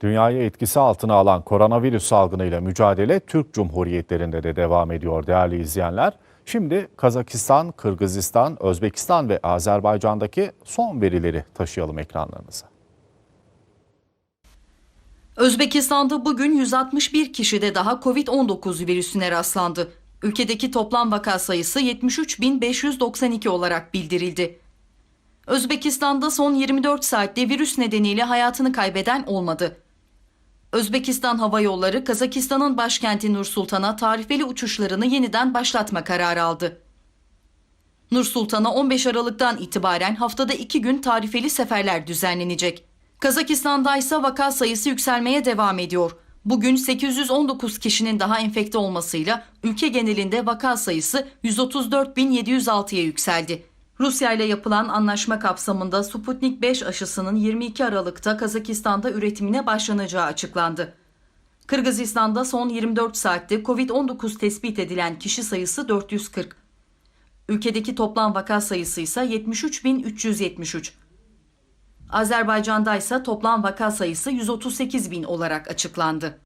Dünyayı etkisi altına alan koronavirüs salgınıyla mücadele Türk Cumhuriyetlerinde de devam ediyor değerli izleyenler. Şimdi Kazakistan, Kırgızistan, Özbekistan ve Azerbaycan'daki son verileri taşıyalım ekranlarınıza. Özbekistan'da bugün 161 kişide daha Covid-19 virüsüne rastlandı. Ülkedeki toplam vaka sayısı 73.592 olarak bildirildi. Özbekistan'da son 24 saatte virüs nedeniyle hayatını kaybeden olmadı. Özbekistan Hava Yolları Kazakistan'ın başkenti Nur Sultan'a tarifeli uçuşlarını yeniden başlatma kararı aldı. Nur Sultan'a 15 Aralık'tan itibaren haftada 2 gün tarifeli seferler düzenlenecek. Kazakistan'da ise vaka sayısı yükselmeye devam ediyor. Bugün 819 kişinin daha enfekte olmasıyla ülke genelinde vaka sayısı 134.706'ya yükseldi. Rusya ile yapılan anlaşma kapsamında Sputnik 5 aşısının 22 Aralık'ta Kazakistan'da üretimine başlanacağı açıklandı. Kırgızistan'da son 24 saatte Covid-19 tespit edilen kişi sayısı 440. Ülkedeki toplam vaka sayısı ise 73.373. Azerbaycan'da ise toplam vaka sayısı 138 bin olarak açıklandı.